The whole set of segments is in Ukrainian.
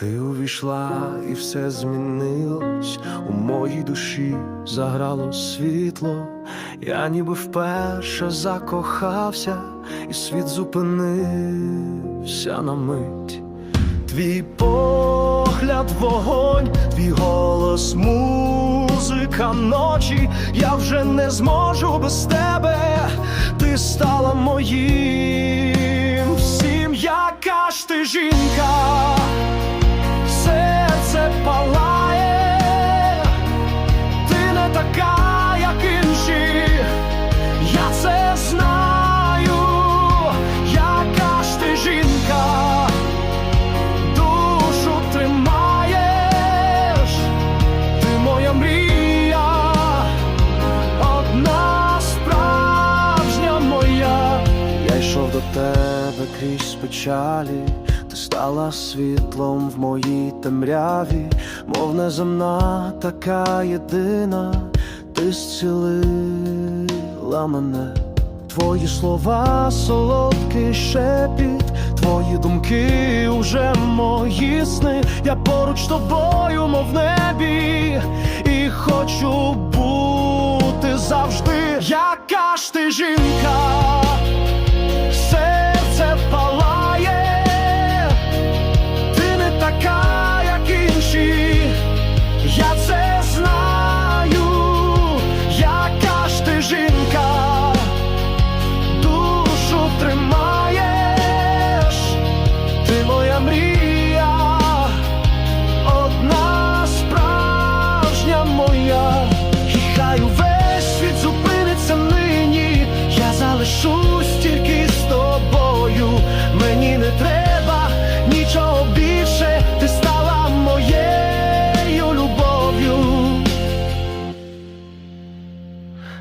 Ти увійшла і все змінилось, у моїй душі заграло світло, я ніби вперше закохався, і світ зупинився на мить. Твій погляд вогонь, твій голос музика ночі, я вже не зможу без тебе, ти стала моїм всім, яка ж ти жінка, до тебе крізь печалі, ти стала світлом в моїй темряві, мов неземна, така єдина, ти зцілила мене. Твої слова солодкий шепіт, твої думки уже мої сни. Я поруч тобою, мов в небі, і хочу бути завжди. Яка ж ти жінка,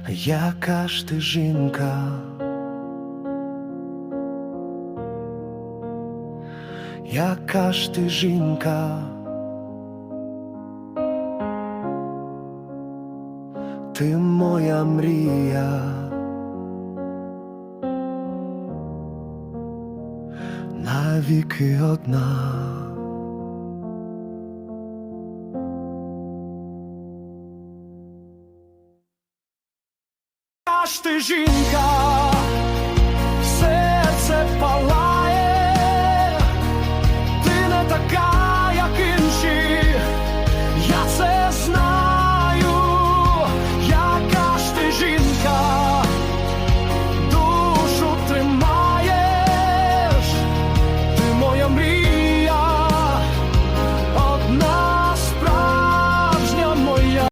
Яка ж ти жінка? Яка ж ти жінка? Ти моя мрія. Навіки одна. ж ти жінка.